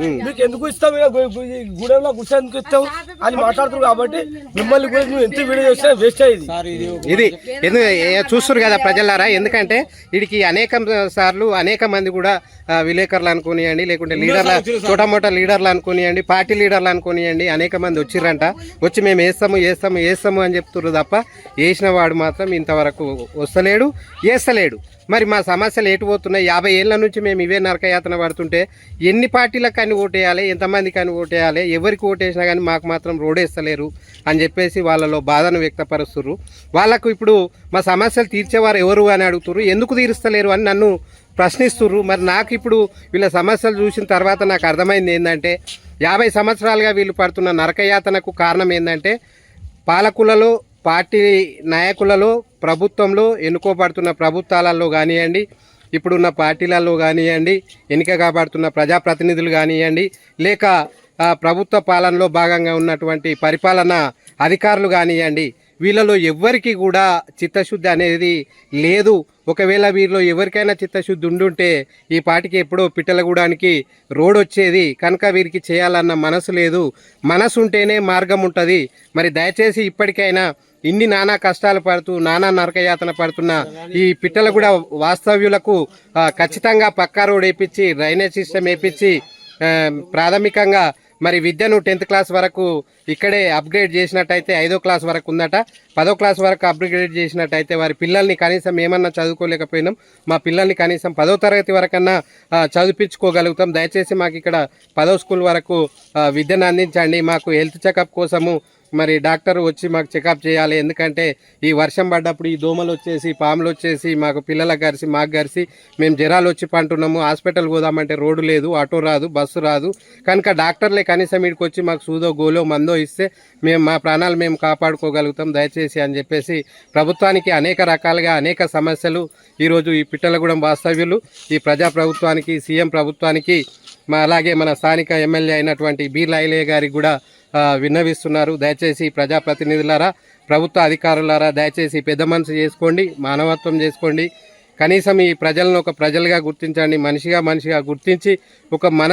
మీకు ఎందుకు ఇస్తాం ఇలా గు- గు- ఈ గూడెంలో కూర్చొని ఎందుకు ఇస్తాం అని మాట్లాడుతున్నారు కాబట్టి మిమ్మల్ని కూడా నువ్వు ఎంత వీడియో చేసినా వేస్ట్ అయ్యేది ఇది. ఎందు ఏ- చూస్తున్నారు కదా ప్రజలారా? ఎందుకంటే వీడికి అనేక సార్లు అనేక మంది కూడా విలేకరులు అనుకోనియండి లేకుంటే లీడర్ల చోటమోట లీడర్లు అనుకోనియండి పార్టీ లీడర్లు అనుకోనియండి అనేక మంది వచ్చిర్రంట. వచ్చి మేము వేస్తాము వేస్తాము వేస్తాము అని చెప్తున్నారు తప్ప వేసిన వాడు మాత్రం ఇంతవరకు వస్తలేడు వేస్తలేడు. మరి మా సమస్యలు ఎటు పోతున్నాయి? యాభై ఏళ్ళ నుంచి మేము ఇవే నరకయాతన పడుతుంటే ఎన్ని పార్టీలకు కానీ ఓటేయాలి ఎంతమందికి కానీ ఓటేయాలి ఎవరికి ఓటేసినా కానీ మాకు మాత్రం రోడేస్తలేరు అని చెప్పేసి వాళ్ళలో బాధను వ్యక్తపరుస్తున్నారు వాళ్ళకు ఇప్పుడు మా సమస్యలు తీర్చేవారు ఎవరు అని అడుగుతున్నారు ఎందుకు తీరుస్తలేరు అని నన్ను ప్రశ్నిస్తున్నారు మరి నాకు ఇప్పుడు వీళ్ళ సమస్యలు చూసిన తర్వాత నాకు అర్థమైంది ఏంటంటే యాభై సంవత్సరాలుగా వీళ్ళు పడుతున్న నరకయాతనకు కారణం ఏంటంటే పాలకులలో పార్టీ నాయకులలో ప్రభుత్వంలో ఎన్నుకోబడుతున్న ప్రభుత్వాలలో కానివ్వండి ఇప్పుడున్న పార్టీలలో కానివ్వండి ఎన్నిక కాబడుతున్న ప్రజాప్రతినిధులు కానివ్వండి లేక ప్రభుత్వ పాలనలో భాగంగా ఉన్నటువంటి పరిపాలన అధికారులు కానివ్వండి వీళ్ళలో ఎవ్వరికి కూడా చిత్తశుద్ధి అనేది లేదు. ఒకవేళ వీరిలో ఎవరికైనా చిత్తశుద్ధి ఉండుంటే ఈ పాటికి ఎప్పుడో పిట్టలగూడానికి రోడ్ వచ్చేది. కనుక వీరికి చేయాలన్న మనసు లేదు. మనసు ఉంటేనే మార్గం ఉంటుంది. మరి దయచేసి ఇప్పటికైనా ఇన్ని నానా కష్టాలు పడుతూ నానా నరకయాతన పడుతున్న ఈ పిట్టల కూడా వాస్తవ్యులకు ఖచ్చితంగా పక్కా రోడ్ వేయించి డ్రైనేజ్ సిస్టమ్ వేయించి ప్రాథమికంగా మరి విద్యను టెన్త్ క్లాస్ వరకు ఇక్కడే అప్గ్రేడ్ చేసినట్టయితే ఐదో క్లాస్ వరకు ఉందట. పదో క్లాస్ వరకు అప్గ్రేడ్ చేసినట్టయితే వారి పిల్లల్ని కనీసం ఏమన్నా చదువుకోలేకపోయినాం. మా పిల్లల్ని కనీసం పదో తరగతి వరకన్నా చదివించుకోగలుగుతాం. దయచేసి మాకు ఇక్కడ పదో స్కూల్ వరకు విద్యను అందించండి. మాకు హెల్త్ చెకప్ కోసము మరి డాక్టర్ వచ్చి మాకు చెకప్ చేయాలి. ఎందుకంటే ఈ వర్షం పడ్డప్పుడు ఈ దోమలు వచ్చేసి పాములు వచ్చేసి మాకు పిల్లలకు గరిసి మాకు గరిసి మేము జ్వరాలు వచ్చి పంటున్నాము. హాస్పిటల్ పోదామంటే రోడ్డు లేదు ఆటో రాదు బస్సు రాదు. కనుక డాక్టర్లే కనీసం ఇక్కడికి వచ్చి మాకు సూదో గోలో మందో ఇస్తే మేము మా ప్రాణాలు మేము కాపాడుకోగలుగుతాం దయచేసి అని చెప్పేసి ప్రభుత్వానికి అనేక రకాలుగా అనేక సమస్యలు. ఈరోజు ఈ పిట్టలగూడెం వాస్తవ్యులు ఈ ప్రజా ప్రభుత్వానికి సీఎం ప్రభుత్వానికి అలాగే మన స్థానిక ఎమ్మెల్యే అయినటువంటి బీర్ల గారికి కూడా విన్నవిస్తున్నారు. దయచేసి ప్రజాప్రతినిధులారా ప్రభుత్వ అధికారులారా దయచేసి పెద్ద మనసు చేసుకోండి మానవత్వం చేసుకోండి. కనీసం ఈ ప్రజలను ఒక ప్రజలుగా గుర్తించండి మనిషిగా మనిషిగా గుర్తించి ఒక మన